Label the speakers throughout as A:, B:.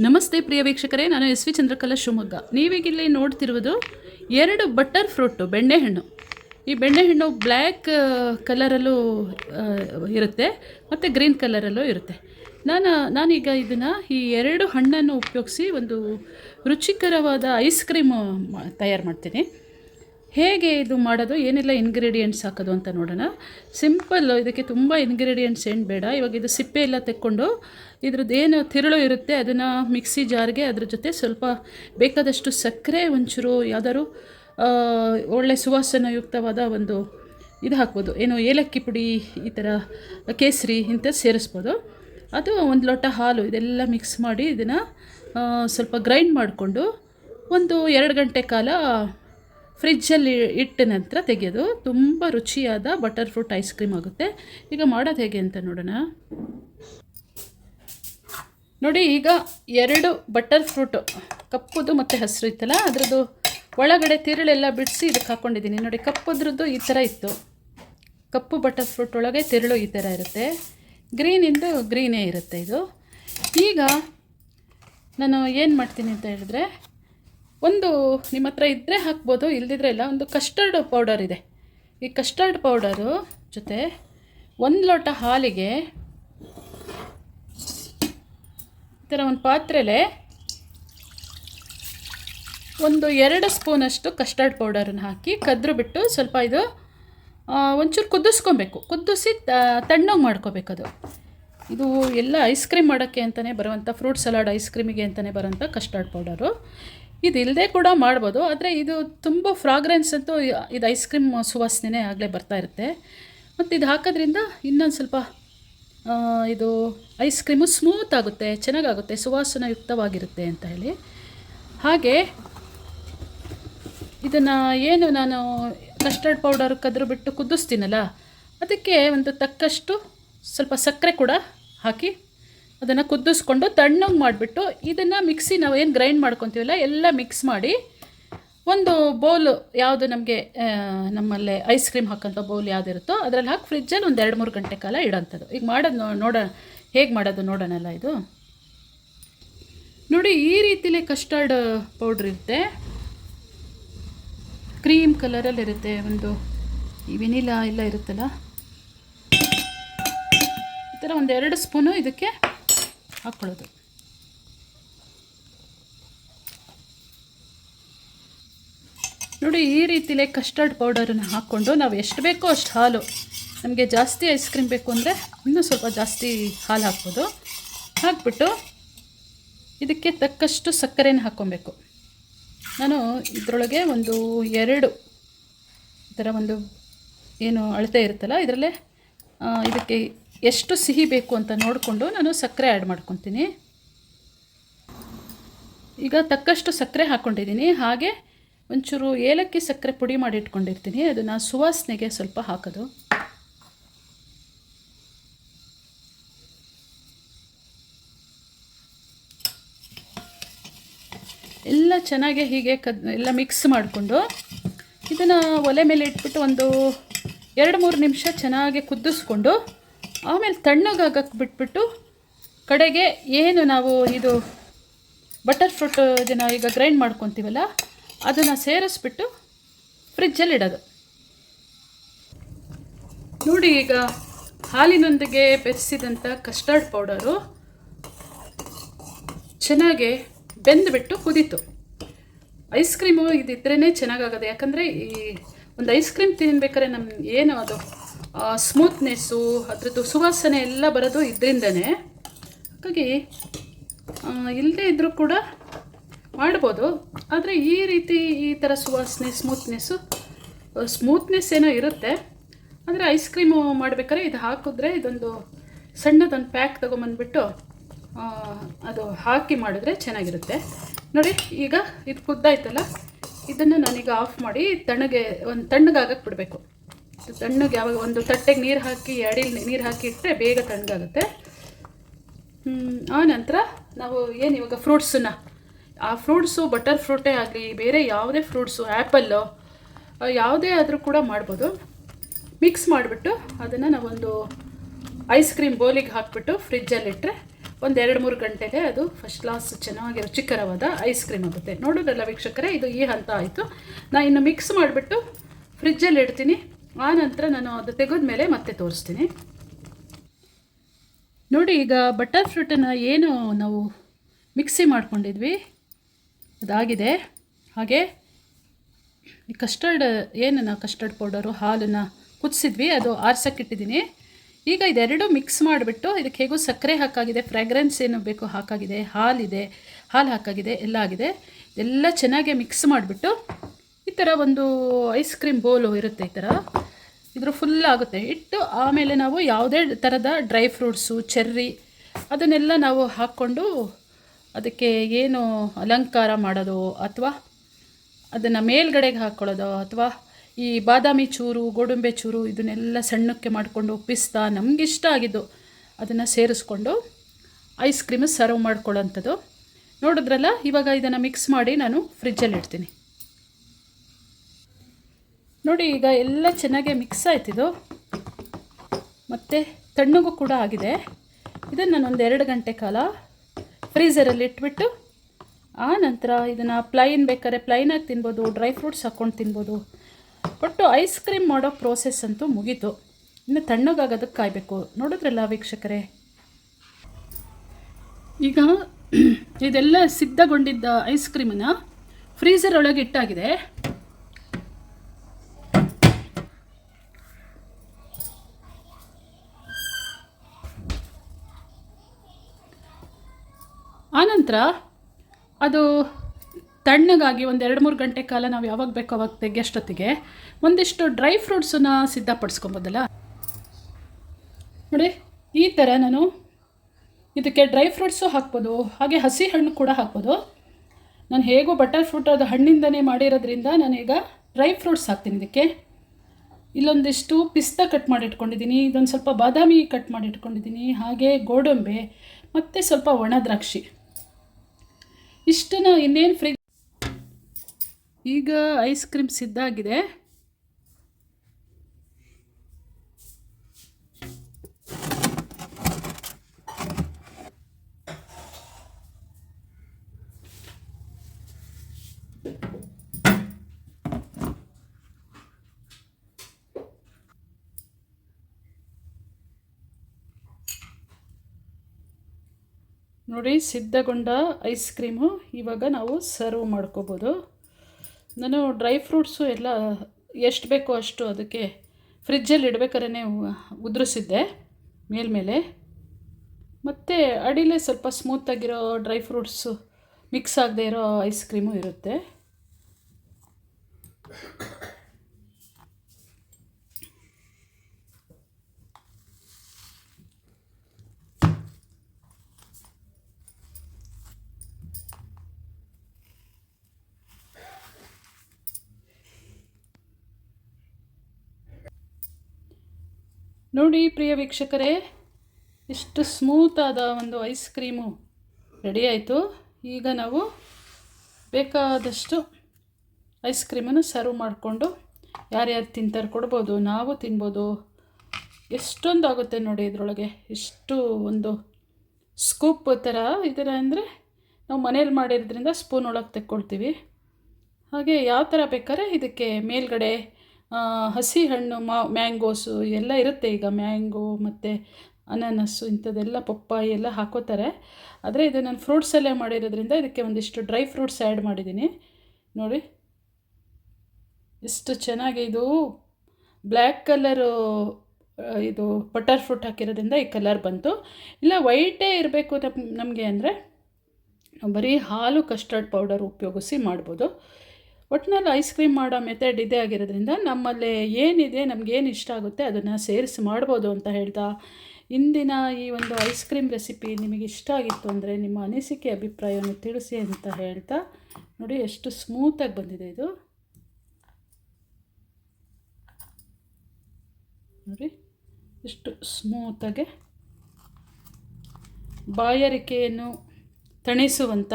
A: ನಮಸ್ತೆ ಪ್ರಿಯ ವೀಕ್ಷಕರೇ, ನಾನು ಎಸ್ ವಿ ಚಂದ್ರಕಲಾ ಶಿವಮೊಗ್ಗ. ನೀವೀಗ ಇಲ್ಲಿ ನೋಡ್ತಿರುವುದು ಎರಡು ಬಟರ್ ಫ್ರೂಟು, ಬೆಣ್ಣೆಹಣ್ಣು. ಈ ಬೆಣ್ಣೆಹಣ್ಣು ಬ್ಲ್ಯಾಕ್ ಕಲರಲ್ಲೂ ಇರುತ್ತೆ, ಮತ್ತು ಗ್ರೀನ್ ಕಲರಲ್ಲೂ ಇರುತ್ತೆ. ನಾನು, ನಾನೀಗ ಇದನ್ನು ಈ ಎರಡು ಹಣ್ಣನ್ನು ಉಪಯೋಗಿಸಿ ಒಂದು ರುಚಿಕರವಾದ ಐಸ್ ಕ್ರೀಮ್ ತಯಾರು ಮಾಡ್ತೀನಿ. ಹೇಗೆ ಇದು ಮಾಡೋದು, ಏನೆಲ್ಲ ಇಂಗ್ರೀಡಿಯೆಂಟ್ಸ್ ಹಾಕೋದು ಅಂತ ನೋಡೋಣ. ಸಿಂಪಲ್ ಇದಕ್ಕೆ ತುಂಬ ಇಂಗ್ರೀಡಿಯೆಂಟ್ಸ್ ಏನು ಬೇಡ. ಇವಾಗ ಇದು ಸಿಪ್ಪೆ ಎಲ್ಲ ತೆಕ್ಕೊಂಡು ಇದ್ರದ್ದು ಏನು ತಿರುಳು ಇರುತ್ತೆ, ಅದನ್ನು ಮಿಕ್ಸಿ ಜಾರ್ಗೆ ಅದ್ರ ಜೊತೆ ಸ್ವಲ್ಪ ಬೇಕಾದಷ್ಟು ಸಕ್ಕರೆ, ಒಂಚೂರು ಯಾವ್ದಾದ್ರು ಒಳ್ಳೆ ಸುವಾಸನಯುಕ್ತವಾದ ಒಂದು ಇದು ಹಾಕ್ಬೋದು. ಏನು ಏಲಕ್ಕಿ ಪುಡಿ, ಈ ಥರ ಕೇಸರಿ ಇಂಥ ಸೇರಿಸ್ಬೋದು. ಅದು ಒಂದು ಲೋಟ ಹಾಲು, ಇದೆಲ್ಲ ಮಿಕ್ಸ್ ಮಾಡಿ ಇದನ್ನು ಸ್ವಲ್ಪ ಗ್ರೈಂಡ್ ಮಾಡಿಕೊಂಡು ಒಂದು ಎರಡು ಗಂಟೆ ಕಾಲ ಫ್ರಿಜ್ಜಲ್ಲಿ ಇಟ್ಟ ನಂತರ ತೆಗೆಯೋದು ತುಂಬ ರುಚಿಯಾದ ಬಟರ್ ಫ್ರೂಟ್ ಐಸ್ ಕ್ರೀಮ್ ಆಗುತ್ತೆ. ಈಗ ಮಾಡೋದು ಹೇಗೆ ಅಂತ ನೋಡೋಣ. ನೋಡಿ, ಈಗ ಎರಡು ಬಟರ್ ಫ್ರೂಟು ಕಪ್ಪುದು ಮತ್ತು ಹಸಿರು ಇತ್ತಲ್ಲ, ಅದರದ್ದು ಒಳಗಡೆ ತಿರುಳೆಲ್ಲ ಬಿಡಿಸಿ ಇದಕ್ಕೆ ಹಾಕ್ಕೊಂಡಿದ್ದೀನಿ ನೋಡಿ, ಕಪ್ಪದ್ರದ್ದು ಈ ಥರ ಇತ್ತು. ಕಪ್ಪು ಬಟರ್ ಫ್ರೂಟ್ ಒಳಗೆ ತಿರುಳು ಈ ಥರ ಇರುತ್ತೆ. ಗ್ರೀನಿಂದು ಗ್ರೀನೇ ಇರುತ್ತೆ ಇದು. ಈಗ ನಾನು ಏನು ಮಾಡ್ತೀನಿ ಅಂತ ಹೇಳಿದ್ರೆ ಒಂದು ನಿಮ್ಮ ಹತ್ರ ಇದ್ದರೆ ಹಾಕ್ಬೋದು, ಇಲ್ದಿದ್ರೆ ಇಲ್ಲ. ಒಂದು ಕಸ್ಟರ್ಡ್ ಪೌಡರ್ ಇದೆ. ಈ ಕಸ್ಟರ್ಡ್ ಪೌಡರು ಜೊತೆ ಒಂದು ಲೋಟ ಹಾಲಿಗೆ ಈ ಥರ ಒಂದು ಪಾತ್ರೆಲೆ ಒಂದು ಎರಡು ಸ್ಪೂನಷ್ಟು ಕಸ್ಟರ್ಡ್ ಪೌಡರನ್ನು ಹಾಕಿ ಕದ್ರು ಬಿಟ್ಟು ಸ್ವಲ್ಪ ಇದು ಒಂಚೂರು ಕುದಿಸ್ಕೊಬೇಕು. ಕುದಿಸಿ ತಣ್ಣಗೆ ಅದು. ಇದು ಎಲ್ಲ ಐಸ್ ಕ್ರೀಮ್ ಮಾಡೋಕ್ಕೆ ಅಂತಲೇ ಬರುವಂಥ ಫ್ರೂಟ್ ಸಲಾಡ್ ಐಸ್ ಕ್ರೀಮಿಗೆ ಅಂತಲೇ ಬರೋಂಥ ಕಸ್ಟರ್ಡ್ ಪೌಡರು ಇದು ಇಲ್ಲದೆ ಕೂಡ ಮಾಡ್ಬೋದು, ಆದರೆ ಇದು ತುಂಬ ಫ್ರಾಗ್ರೆನ್ಸ್ ಅಂತೂ ಇದು ಐಸ್ ಕ್ರೀಮ್ ಸುವಾಸನೆ ಆಗಲೇ ಬರ್ತಾ ಇರುತ್ತೆ. ಮತ್ತು ಇದು ಹಾಕೋದ್ರಿಂದ ಇನ್ನೊಂದು ಸ್ವಲ್ಪ ಇದು ಐಸ್ ಕ್ರೀಮು ಸ್ಮೂತ್ ಆಗುತ್ತೆ, ಚೆನ್ನಾಗಾಗುತ್ತೆ, ಸುವಾಸನಯುಕ್ತವಾಗಿರುತ್ತೆ ಅಂತ ಹೇಳಿ. ಹಾಗೆ ಇದನ್ನು ಏನು ನಾನು ಕಸ್ಟರ್ಡ್ ಪೌಡರ್ ಕದ್ರು ಬಿಟ್ಟು ಕುದಿಸ್ತೀನಲ್ಲ, ಅದಕ್ಕೆ ಒಂದು ತಕ್ಕಷ್ಟು ಸ್ವಲ್ಪ ಸಕ್ಕರೆ ಕೂಡ ಹಾಕಿ ಅದನ್ನು ಕುದಿಸ್ಕೊಂಡು ತಣ್ಣಗೆ ಮಾಡಿಬಿಟ್ಟು ಇದನ್ನು ಮಿಕ್ಸಿ ನಾವು ಏನು ಗ್ರೈಂಡ್ ಮಾಡ್ಕೊತೀವಲ್ಲ, ಎಲ್ಲ ಮಿಕ್ಸ್ ಮಾಡಿ ಒಂದು ಬೌಲು ಯಾವುದು ನಮಗೆ ನಮ್ಮಲ್ಲೇ ಐಸ್ ಕ್ರೀಮ್ ಹಾಕೋಂಥ ಬೌಲ್ ಯಾವುದಿರುತ್ತೋ ಅದರಲ್ಲಿ ಹಾಕಿ ಫ್ರಿಜ್ಜಲ್ಲಿ ಒಂದು ಎರಡು ಮೂರು ಗಂಟೆ ಕಾಲ ಇಡೋಂಥದ್ದು. ಈಗ ಮಾಡೋದು ನೋಡ, ಹೇಗೆ ಮಾಡೋದು ನೋಡೋಣಲ್ಲ ಇದು? ನೋಡಿ, ಈ ರೀತಿಲಿ ಕಸ್ಟರ್ಡ್ ಪೌಡ್ರ್ ಇರುತ್ತೆ. ಕ್ರೀಮ್ ಕಲರಲ್ಲಿ ಇರುತ್ತೆ, ಒಂದು ಈ ವೆನಿಲಾ ಎಲ್ಲ ಇರುತ್ತಲ್ಲ. ಈ ಥರ ಒಂದು ಸ್ಪೂನು ಇದಕ್ಕೆ ಹಾಕ್ಕೊಳ್ಳೋದು. ನೋಡಿ, ಈ ರೀತಿಲೇ ಕಸ್ಟರ್ಡ್ ಪೌಡರನ್ನು ಹಾಕ್ಕೊಂಡು ನಾವು ಎಷ್ಟು ಬೇಕೋ ಅಷ್ಟು ಹಾಲು. ನಮಗೆ ಜಾಸ್ತಿ ಐಸ್ ಕ್ರೀಮ್ ಬೇಕು ಅಂದರೆ ಇನ್ನೂ ಸ್ವಲ್ಪ ಜಾಸ್ತಿ ಹಾಲು ಹಾಕ್ಬೋದು. ಹಾಕ್ಬಿಟ್ಟು ಇದಕ್ಕೆ ತಕ್ಕಷ್ಟು ಸಕ್ಕರೆನ ಹಾಕ್ಕೊಬೇಕು. ನಾನು ಇದರೊಳಗೆ ಒಂದು ಎರಡು ಈ ಥರ ಒಂದು ಏನು ಅಳತೆ ಇರುತ್ತಲ್ಲ, ಇದರಲ್ಲೇ ಇದಕ್ಕೆ ಎಷ್ಟು ಸಿಹಿ ಬೇಕು ಅಂತ ನೋಡಿಕೊಂಡು ನಾನು ಸಕ್ಕರೆ ಆ್ಯಡ್ ಮಾಡ್ಕೊತೀನಿ. ಈಗ ತಕ್ಕಷ್ಟು ಸಕ್ಕರೆ ಹಾಕ್ಕೊಂಡಿದ್ದೀನಿ ಹಾಗೆ ಒಂಚೂರು ಏಲಕ್ಕಿ ಸಕ್ಕರೆ ಪುಡಿ ಮಾಡಿ ಇಟ್ಕೊಂಡಿರ್ತೀನಿ. ಅದನ್ನು ಸುವಾಸನೆಗೆ ಸ್ವಲ್ಪ ಹಾಕೋದು. ಎಲ್ಲ ಚೆನ್ನಾಗಿ ಹೀಗೆ ಕದ್, ಎಲ್ಲ ಮಿಕ್ಸ್ ಮಾಡಿಕೊಂಡು ಇದನ್ನು ಒಲೆ ಮೇಲೆ ಇಟ್ಬಿಟ್ಟು ಒಂದು ಎರಡು ಮೂರು ನಿಮಿಷ ಚೆನ್ನಾಗಿ ಕುದಿಸ್ಕೊಂಡು ಆಮೇಲೆ ತಣ್ಣಗಾಗಕ್ಕೆ ಬಿಟ್ಬಿಟ್ಟು ಕಡೆಗೆ ಏನು ನಾವು ಇದು ಬಟರ್ ಫ್ರೂಟ್ ಇದನ್ನು ಈಗ ಗ್ರೈಂಡ್ ಮಾಡ್ಕೊತೀವಲ್ಲ, ಅದನ್ನು ಸೇರಿಸ್ಬಿಟ್ಟು ಫ್ರಿಜ್ಜಲ್ಲಿ ಇಡೋದು. ನೋಡಿ ಈಗ ಹಾಲಿನೊಂದಿಗೆ ಬೆರೆಸಿದಂಥ ಕಸ್ಟರ್ಡ್ ಪೌಡರು ಚೆನ್ನಾಗಿ ಬೆಂದುಬಿಟ್ಟು ಕುದೀತು. ಐಸ್ ಕ್ರೀಮು ಇದಿದ್ರೇ ಚೆನ್ನಾಗಾಗೋದು ಯಾಕಂದರೆ ಈ ಒಂದು ಐಸ್ ಕ್ರೀಮ್ ತಿನ್ಬೇಕಾದ್ರೆ ನಮ್ಮ ಏನು ಅದು ಸ್ಮೂತ್ನೆಸ್ಸು ಅದ್ರದ್ದು ಸುವಾಸನೆ ಎಲ್ಲ ಬರೋದು ಇದರಿಂದನೇ. ಹಾಗಾಗಿ ಇಲ್ಲದೇ ಇದ್ದರೂ ಕೂಡ ಮಾಡ್ಬೋದು. ಆದರೆ ಈ ರೀತಿ ಈ ಥರ ಸುವಾಸನೆ ಸ್ಮೂತ್ನೆಸ್ಸು ಸ್ಮೂತ್ನೆಸ್ ಏನೋ ಇರುತ್ತೆ. ಆದರೆ ಐಸ್ ಕ್ರೀಮು ಮಾಡ್ಬೇಕಾದ್ರೆ ಇದು ಹಾಕಿದ್ರೆ ಇದೊಂದು ಸಣ್ಣದೊಂದು ಪ್ಯಾಕ್ ತೊಗೊಂಬಂದ್ಬಿಟ್ಟು ಅದು ಹಾಕಿ ಮಾಡಿದ್ರೆ ಚೆನ್ನಾಗಿರುತ್ತೆ. ನೋಡಿ, ಈಗ ಇದು ಕುದ್ದಾಯ್ತಲ್ಲ? ಇದನ್ನು ನಾನೀಗ ಆಫ್ ಮಾಡಿ ತಣ್ಣಗೆ, ಒಂದು ತಣ್ಣಗಾಗಕ್ಕೆ ಬಿಡಬೇಕು. ತಣ್ಣಗೆ ಯಾವಾಗ ಒಂದು ತಟ್ಟೆಗೆ ನೀರು ಹಾಕಿ ಅಡಿಲಿ ನೀರು ಹಾಕಿ ಇಟ್ಟರೆ ಬೇಗ ತಣ್ಣಗಾಗುತ್ತೆ. ಆ ನಂತರ ನಾವು ಏನು ಇವಾಗ ಫ್ರೂಟ್ಸನ್ನ ಆ ಫ್ರೂಟ್ಸು ಬಟರ್ ಫ್ರೂಟೇ ಆಗಲಿ, ಬೇರೆ ಯಾವುದೇ ಫ್ರೂಟ್ಸು, ಆ್ಯಪಲ್ಲು ಯಾವುದೇ ಆದರೂ ಕೂಡ ಮಾಡ್ಬೋದು. ಮಿಕ್ಸ್ ಮಾಡಿಬಿಟ್ಟು ಅದನ್ನು ನಾವೊಂದು ಐಸ್ ಕ್ರೀಮ್ ಬೌಲಿಗೆ ಹಾಕ್ಬಿಟ್ಟು ಫ್ರಿಜ್ಜಲ್ಲಿಟ್ಟರೆ ಒಂದು ಎರಡು ಮೂರು ಗಂಟೆಗೆ ಅದು ಫಸ್ಟ್ ಕ್ಲಾಸ್ ಚೆನ್ನಾಗಿ ರುಚಿಕರವಾದ ಐಸ್ ಕ್ರೀಮ್ ಆಗುತ್ತೆ. ನೋಡೋದಲ್ಲ ವೀಕ್ಷಕರೇ, ಇದು ಈ ಹಂತ ಆಯಿತು. ನಾನು ಇನ್ನು ಮಿಕ್ಸ್ ಮಾಡಿಬಿಟ್ಟು ಫ್ರಿಜ್ಜಲ್ಲಿ ಇಡ್ತೀನಿ. ಆ ನಂತರ ನಾನು ಅದು ತೆಗೆದ ಮೇಲೆ ಮತ್ತೆ ತೋರಿಸ್ತೀನಿ. ನೋಡಿ, ಈಗ ಬಟರ್ ಫ್ರೂಟನ್ನು ಏನು ನಾವು ಮಿಕ್ಸಿ ಮಾಡ್ಕೊಂಡಿದ್ವಿ? ಅದಾಗಿದೆ. ಹಾಗೆ ಈ ಕಸ್ಟರ್ಡ್ ಏನು ನಾವು ಕಸ್ಟರ್ಡ್ ಪೌಡರು ಹಾಲನ್ನು ಕುದಿಸಿದ್ವಿ, ಅದು ಆರ್ಸಕ್ಕಿಟ್ಟಿದ್ದೀನಿ. ಈಗ ಇದೆರಡು ಮಿಕ್ಸ್ ಮಾಡಿಬಿಟ್ಟು ಇದಕ್ಕೆ ಹೇಗೂ ಸಕ್ಕರೆ ಹಾಕಾಗಿದೆ ಫ್ರ್ಯಾಗ್ರೆನ್ಸ್ ಏನು ಬೇಕು ಹಾಕಾಗಿದೆ, ಹಾಲಿದೆ, ಹಾಲು ಹಾಕಾಗಿದೆ, ಎಲ್ಲ ಆಗಿದೆ. ಎಲ್ಲ ಚೆನ್ನಾಗಿ ಮಿಕ್ಸ್ ಮಾಡಿಬಿಟ್ಟು ಈ ಥರ ಒಂದು ಐಸ್ ಕ್ರೀಮ್ ಬೋಲು ಇರುತ್ತೆ ಈ ಥರ ಇದ್ರ ಫುಲ್ ಆಗುತ್ತೆ. ಇಟ್ಟು ಆಮೇಲೆ ನಾವು ಯಾವುದೇ ಥರದ ಡ್ರೈ ಫ್ರೂಟ್ಸು ಚೆರ್ರಿ ಅದನ್ನೆಲ್ಲ ನಾವು ಹಾಕ್ಕೊಂಡು ಅದಕ್ಕೆ ಏನು ಅಲಂಕಾರ ಮಾಡೋದು ಅಥವಾ ಅದನ್ನು ಮೇಲ್ಗಡೆಗೆ ಹಾಕ್ಕೊಳ್ಳೋದು ಅಥವಾ ಈ ಬಾದಾಮಿ ಚೂರು, ಗೋಡಂಬೆ ಚೂರು ಇದನ್ನೆಲ್ಲ ಸಣ್ಣಕ್ಕೆ ಮಾಡಿಕೊಂಡು ಪಿಸ್ತಾ ಇಷ್ಟ ಆಗಿದ್ದು ಅದನ್ನು ಸೇರಿಸ್ಕೊಂಡು ಐಸ್ ಕ್ರೀಮ್ ಸರ್ವ್ ಮಾಡ್ಕೊಳ್ಳೋಂಥದ್ದು. ನೋಡಿದ್ರಲ್ಲ? ಇವಾಗ ಇದನ್ನು ಮಿಕ್ಸ್ ಮಾಡಿ ನಾನು ಫ್ರಿಜ್ಜಲ್ಲಿ ಇಡ್ತೀನಿ. ನೋಡಿ, ಈಗ ಎಲ್ಲ ಚೆನ್ನಾಗಿ ಮಿಕ್ಸ್ ಆಯ್ತಿದು. ಮತ್ತು ತಣ್ಣಗೂ ಕೂಡ ಆಗಿದೆ. ಇದನ್ನು ನಾನು ಒಂದು ಎರಡು ಗಂಟೆ ಕಾಲ ಫ್ರೀಝರಲ್ಲಿ ಇಟ್ಬಿಟ್ಟು, ಆ ನಂತರ ಇದನ್ನು ಪ್ಲೈನ್ ಬೇಕಾದ್ರೆ ಪ್ಲೈನಾಗಿ ತಿನ್ಬೋದು ಡ್ರೈ ಫ್ರೂಟ್ಸ್ ಹಾಕ್ಕೊಂಡು ತಿನ್ಬೋದು. ಒಟ್ಟು ಐಸ್ ಕ್ರೀಮ್ ಮಾಡೋ ಪ್ರೋಸೆಸ್ ಅಂತೂ ಮುಗೀತು. ಇನ್ನು ತಣ್ಣಗಾಗೋದಕ್ಕೆ ಕಾಯಬೇಕು. ನೋಡಿದ್ರಲ್ಲ ವೀಕ್ಷಕರೇ? ಈಗ ಇದೆಲ್ಲ ಸಿದ್ಧಗೊಂಡಿದ್ದ ಐಸ್ ಕ್ರೀಮನ್ನು ಫ್ರೀಝರ್ ಒಳಗೆ ಇಟ್ಟಾಗಿದೆ. ಆನಂತರ ಅದು ತಣ್ಣಗಾಗಿ ಒಂದು ಎರಡು ಮೂರು ಗಂಟೆ ಕಾಲ ನಾವು ಯಾವಾಗ ಬೇಕೋ ಅವಾಗ ತೆಗೆಯೋಷ್ಟೊತ್ತಿಗೆ ಒಂದಿಷ್ಟು ಡ್ರೈ ಫ್ರೂಟ್ಸನ್ನು ಸಿದ್ಧಪಡಿಸ್ಕೊಬೋದಲ್ಲ? ನೋಡಿ, ಈ ಥರ ನಾನು ಇದಕ್ಕೆ ಡ್ರೈ ಫ್ರೂಟ್ಸು ಹಾಕ್ಬೋದು, ಹಾಗೆ ಹಸಿ ಹಣ್ಣು ಕೂಡ ಹಾಕ್ಬೋದು. ನಾನು ಹೇಗೋ ಬಟರ್ ಫ್ರೂಟ್ ಅದು ಹಣ್ಣಿಂದನೇ ಮಾಡಿರೋದ್ರಿಂದ ನಾನೀಗ ಡ್ರೈ ಫ್ರೂಟ್ಸ್ ಹಾಕ್ತೀನಿ ಇದಕ್ಕೆ. ಇಲ್ಲೊಂದಿಷ್ಟು ಪಿಸ್ತಾ ಕಟ್ ಮಾಡಿಟ್ಕೊಂಡಿದ್ದೀನಿ, ಇದೊಂದು ಸ್ವಲ್ಪ ಬಾದಾಮಿ ಕಟ್ ಮಾಡಿ ಇಟ್ಕೊಂಡಿದ್ದೀನಿ ಹಾಗೆ ಗೋಡಂಬೆ, ಮತ್ತು ಸ್ವಲ್ಪ ಒಣ ದ್ರಾಕ್ಷಿ. ಇಷ್ಟನ್ನು ಇನ್ನೇನು ಫ್ರಿಜ್ ಈಗ ಐಸ್ ಕ್ರೀಮ್ ಸಿದ್ಧ ನೋಡಿ, ಸಿದ್ಧಗೊಂಡ ಐಸ್ ಕ್ರೀಮು ಇವಾಗ ನಾವು ಸರ್ವ್ ಮಾಡ್ಕೋಬೋದು. ನಾನು ಡ್ರೈ ಫ್ರೂಟ್ಸು ಎಲ್ಲ ಎಷ್ಟು ಬೇಕೋ ಅಷ್ಟು ಅದಕ್ಕೆ ಫ್ರಿಜ್ಜಲ್ಲಿ ಇಡ್ಬೇಕಾದ್ರೆ ಉದುರಿಸಿದ್ದೆ ಮೇಲ್ಮೇಲೆ ಮತ್ತು ಅಡಿಲೇ ಸ್ವಲ್ಪ ಸ್ಮೂತಾಗಿರೋ ಡ್ರೈ ಫ್ರೂಟ್ಸು ಮಿಕ್ಸ್ ಆಗದೆ ಇರೋ ಐಸ್ ಕ್ರೀಮು ಇರುತ್ತೆ. ನೋಡಿ ಪ್ರಿಯ ವೀಕ್ಷಕರೇ ಇಷ್ಟು ಸ್ಮೂತಾದ ಒಂದು ಐಸ್ ಕ್ರೀಮು ರೆಡಿ ಆಯಿತು. ಈಗ ನಾವು ಬೇಕಾದಷ್ಟು ಐಸ್ ಕ್ರೀಮನ್ನು ಸರ್ವ್ ಮಾಡಿಕೊಂಡು ಯಾರ್ಯಾರು ತಿಂತಾರೆ ಕೊಡ್ಬೋದು, ನಾವು ತಿನ್ಬೋದು. ಎಷ್ಟೊಂದು ಆಗುತ್ತೆ ನೋಡಿ ಇದರೊಳಗೆ, ಎಷ್ಟು ಒಂದು ಸ್ಕೂಪ್ ಥರ ಇದರ ಅಂದರೆ ನಾವು ಮನೇಲಿ ಮಾಡಿರೋದ್ರಿಂದ ಸ್ಪೂನ್ ಒಳಗೆ ತೆಕ್ಕೊಳ್ತೀವಿ. ಹಾಗೆ ಯಾವ ಥರ ಬೇಕಾದ್ರೆ ಇದಕ್ಕೆ ಮೇಲ್ಗಡೆ ಹಸಿ ಹಣ್ಣು ಮಾ, ಮ್ಯಾಂಗೋಸು ಎಲ್ಲ ಇರುತ್ತೆ. ಈಗ ಮ್ಯಾಂಗೋ ಮತ್ತು ಅನಾನಸ್ಸು ಇಂಥದ್ದೆಲ್ಲ ಪಪ್ಪಾಯಿ ಎಲ್ಲ ಹಾಕೋತಾರೆ. ಆದರೆ ಇದು ನಾನು ಫ್ರೂಟ್ಸಲ್ಲೇ ಮಾಡಿರೋದ್ರಿಂದ ಇದಕ್ಕೆ ಒಂದಿಷ್ಟು ಡ್ರೈ ಫ್ರೂಟ್ಸ್ ಆ್ಯಡ್ ಮಾಡಿದ್ದೀನಿ ನೋಡಿ. ಎಷ್ಟು ಚೆನ್ನಾಗಿ ಇದು ಬ್ಲ್ಯಾಕ್ ಕಲರು ಇದು ಬಟರ್ ಫ್ರೂಟ್ ಹಾಕಿರೋದ್ರಿಂದ ಈ ಕಲರ್ ಬಂತು. ಇಲ್ಲ, ವೈಟೇ ಇರಬೇಕು ನಮಗೆ ಅಂದರೆ ಬರೀ ಹಾಲು ಕಸ್ಟರ್ಡ್ ಪೌಡರ್ ಉಪಯೋಗಿಸಿ ಮಾಡ್ಬೋದು. ಒಟ್ಟಿನಲ್ಲಿ ಐಸ್ ಕ್ರೀಮ್ ಮಾಡೋ ಮೆಥಡ್ ಇದೇ ಆಗಿರೋದ್ರಿಂದ ನಮ್ಮಲ್ಲಿ ಏನಿದೆ ನಮಗೇನು ಇಷ್ಟ ಆಗುತ್ತೆ ಅದನ್ನು ಸೇರಿಸಿ ಮಾಡ್ಬೋದು ಅಂತ ಹೇಳ್ತಾ ಇಂದಿನ ಈ ಒಂದು ಐಸ್ ಕ್ರೀಮ್ ರೆಸಿಪಿ ನಿಮಗೆ ಇಷ್ಟ ಆಗಿತ್ತು ಅಂದರೆ ನಿಮ್ಮ ಅನಿಸಿಕೆ, ಅಭಿಪ್ರಾಯವನ್ನು ತಿಳಿಸಿ ಅಂತ ಹೇಳ್ತಾ ನೋಡಿ ಎಷ್ಟು ಸ್ಮೂತಾಗಿ ಬಂದಿದೆ ಇದು. ನೋಡಿ, ಎಷ್ಟು ಸ್ಮೂತಾಗೆ ಬಾಯಾರಿಕೆಯನ್ನು ತಣಿಸುವಂಥ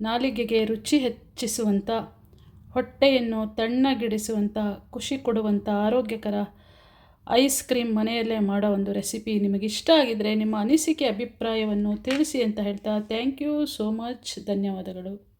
A: ನಾಲಿಗೆಗೆ ರುಚಿ ಹೆಚ್ಚಿಸುವಂಥ ಹೊಟ್ಟೆಯನ್ನು ತಣ್ಣಗಿಡಿಸುವಂಥ, ಖುಷಿ ಕೊಡುವಂಥ, ಆರೋಗ್ಯಕರ ಐಸ್ ಕ್ರೀಮ್ ಮನೆಯಲ್ಲೇ ಮಾಡೋ ಒಂದು ರೆಸಿಪಿ ನಿಮಗೆ ಇಷ್ಟ ಆಗಿದರೆ ನಿಮ್ಮ ಅನಿಸಿಕೆ, ಅಭಿಪ್ರಾಯವನ್ನು ತಿಳಿಸಿ ಅಂತ ಹೇಳ್ತಾ, ಥ್ಯಾಂಕ್ ಯು ಸೋ ಮಚ್, ಧನ್ಯವಾದಗಳು.